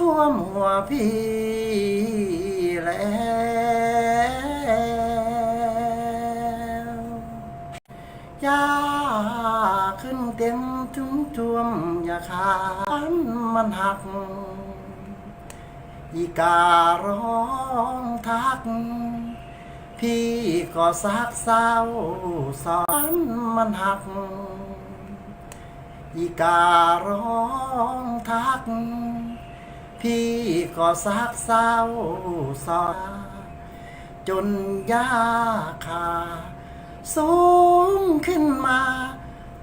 ท่วมหัวพี่แล้ว ยาขึ้นเต็มถึงท่วมอย่าขาดมันหัก อีการ้องทัก พี่ก็ซักเศร้าสอนมันหัก อีการ้องทัก พี่ก็ซักเศร้าสอจนยาคา สูงขึ้นมา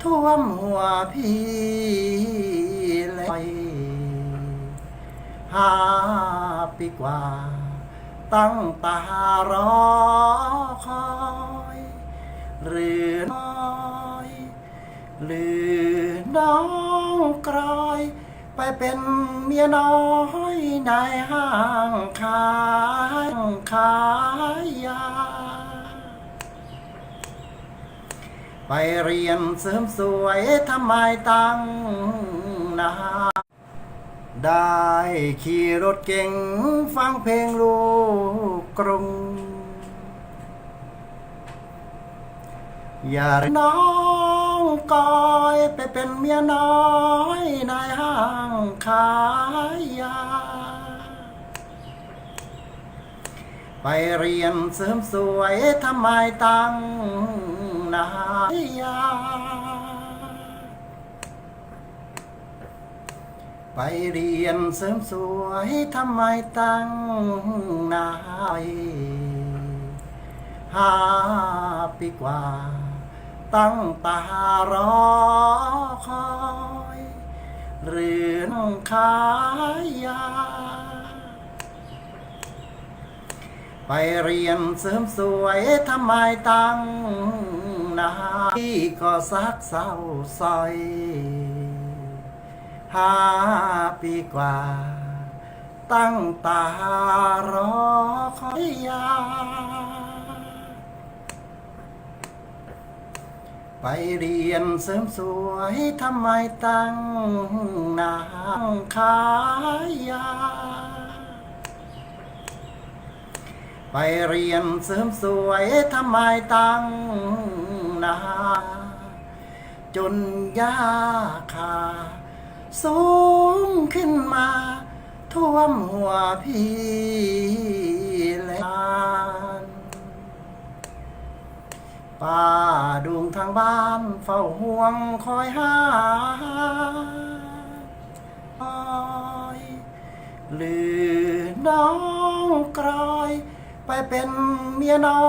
ท่วมหัวพี่เลยห้าปีกว่า ตั้งตารอคอย หรือน้อย หรือน้องกรอย ไปเป็นเมียน้อยในห้างขายขายยา ไปเรียนเสริมสวยทำไมตั้งนาได้ขี่รถเก่งฟังเพลงลูกกรุง อย่าน้อง กอยไปเป็นเมียน้อยในห้างขายยา ไปเรียนเสริมสวยทำไมตั้งนายา ไปเรียนเสริมสวยทำไมตั้งนายห้าปีกว่า ตั้งตารอคอยเรือนขายยา ไปเรียนเสริมสวยทำไมตั้งนาพี่ก็ซักเศร้าซอยห้าปีกว่า ตั้งตารอคอยยา ไปเรียนเสริมสวยทำไมตั้งนางขายยา ไปเรียนเสริมสวยทำไมตั้งนา จนยาคาสูงขึ้นมา ท่วมหัวพี่แล้ว ป้าดวงทางบ้านเฝ้าห่วงคอยหาคอยหรือน้องกรอย ไปเป็นเมียน้อ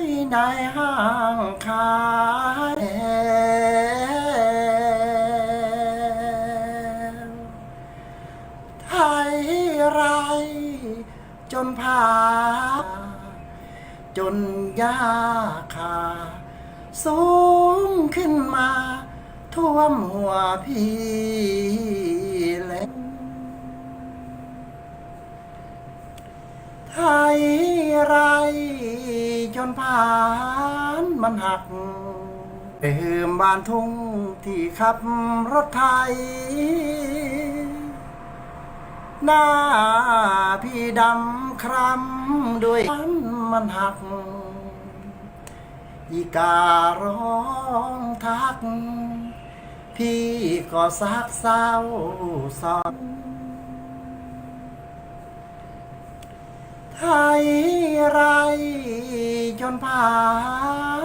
ยในห้างขายไทยไร จนผ่าจนยาคา สูงขึ้นมา ท่วมหัวพี่แล้วไทยไร จนผ่านมันหักเติมบ้านทุ่งที่ขับรถไทย หน้าพี่ดำครำด้วยมันหัก อีการ้องทัก พี่ก็ซักเศร้าสอนไทยไรจนผ่า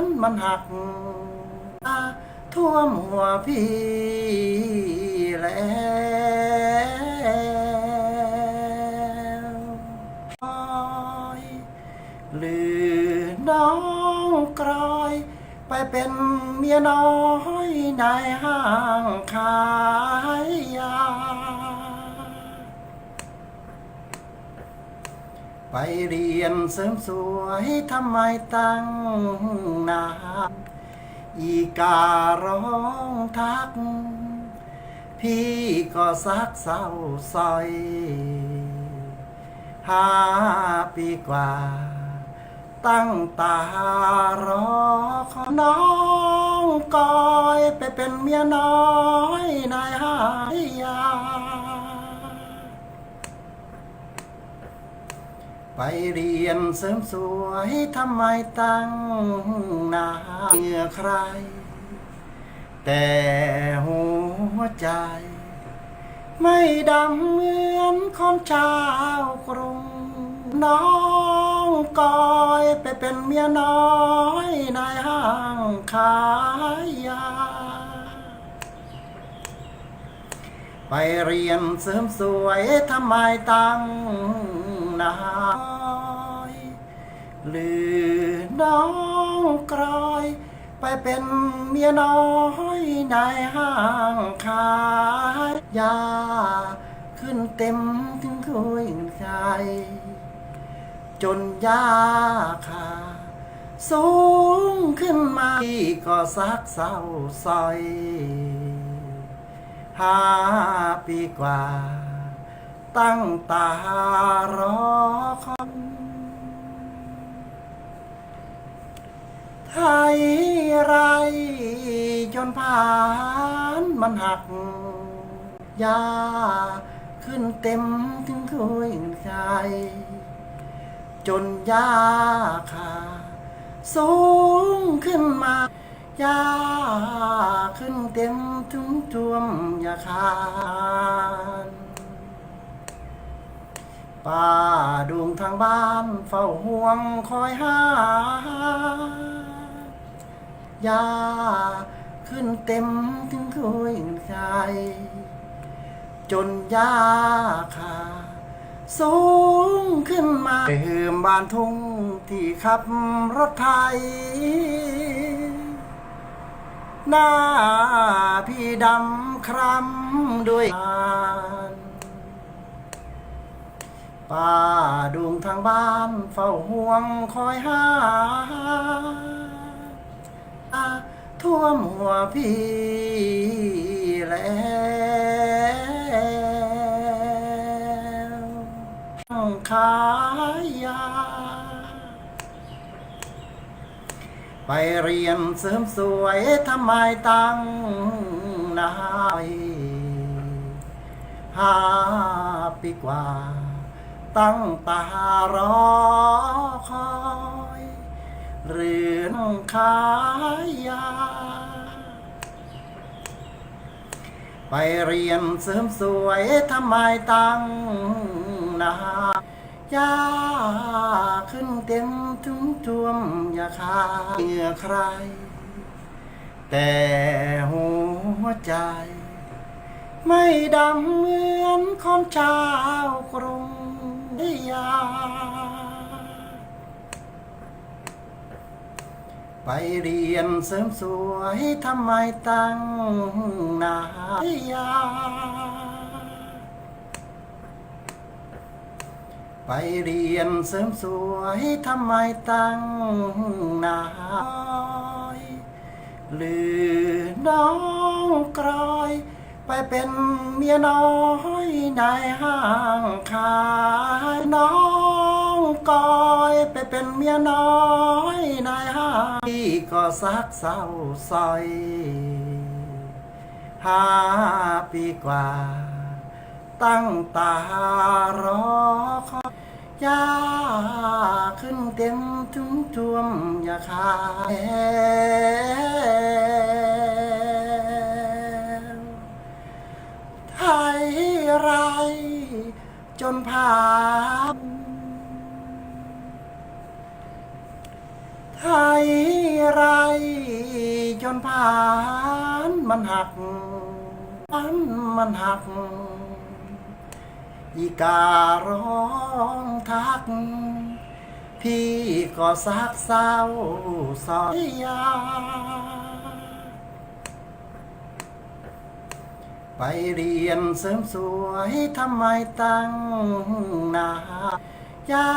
นมันหัก ท่วมหัวพี่แล้ว รอย ไปเป็นเมียน้อยในห้างขายยา ไปเรียนเสริมสวยทำไมตั้งนานอีการ้องทัก พี่ก็ซักเศร้าซอยห้าปีกว่า ตั้งตารอขอน้องกอยไปเป็นเมียน้อยนายหายยาไปเรียนเสริมสวยทำไมตั้งหนาเหงื่อใคร แต่หัวใจ ไม่ดำเหมือนคนชาวกรุง น้องกอยไปเป็นเมียน้อยในห้างขายยา ไปเรียนเสริมสวยทำไมตั้งนายหรือน้องกรอยไปเป็นเมียน้อยในห้างขายยา ขึ้นเต็มถึงคุยใจ จนยาคาสูงขึ้นมาที่ก็ซักเศร้าซอยห้าปีกว่า ตั้งตารอคอยไทยไรจนผ่านมันหัก ยาขึ้นเต็มถึงคุยใจ จนยาคาสูงขึ้นมายาขึ้นเต็มถึงท่วมยาคานป้าดวงทางบ้านเฝ้าห่วงคอยหายาขึ้นเต็มถึงคุยใจจนยาคา สูงขึ้นมาเหิมบ้านทุ่งที่ขับรถไทย หน้าพี่ดำครำด้วยงานป้าดวงทางบ้านเฝ้าห่วงคอยหาอาท่วมหัวพี่แล้ว ต้องขายยา ไปเรียนเสริมสวยทำไมตั้งนายห้าปีกว่า ตั้งตารอคอยเรือนขายยา ไปเรียนเสริมสวยทำไมตั้ง นายาขึ้นเต็มถึงท่วมยาคาเหงื่อใคร แต่หัวใจ ไม่ดำเหมือนคนชาวกรุงยาไปเรียนเสริมสวยทำไมตั้งนายา ไปเรียนเสริมสวยทำไมตั้งนายหรือน้องกรอย ไปเป็นเมียน้อยในห้างขายน้องกอยไปเป็นเมียน้อยในห้างที่ก็ซักเศร้าซอยห้าปีกว่า ตั้งตารอคอย ยาขึ้นเต็มถึงท่วมยาคายไทยไร จนผ่านไทยไร จนผ่านมันหักมันมันหัก อีการ้องทัก พี่ก็ซักเศร้าสอยยา ไปเรียนเสริมสวยทำไมตั้งนายา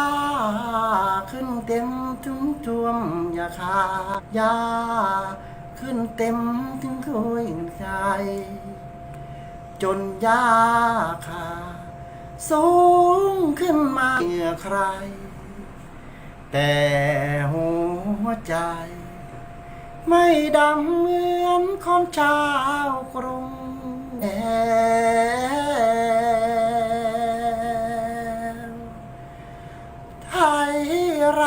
ขึ้นเต็มถึงท่วมยาคายาขึ้นเต็มถึงคุยใจจนยาคา สูงขึ้นมาเหงื่อใคร แต่หัวใจ ไม่ดำเหมือนคนชาวกรุงแไทยไร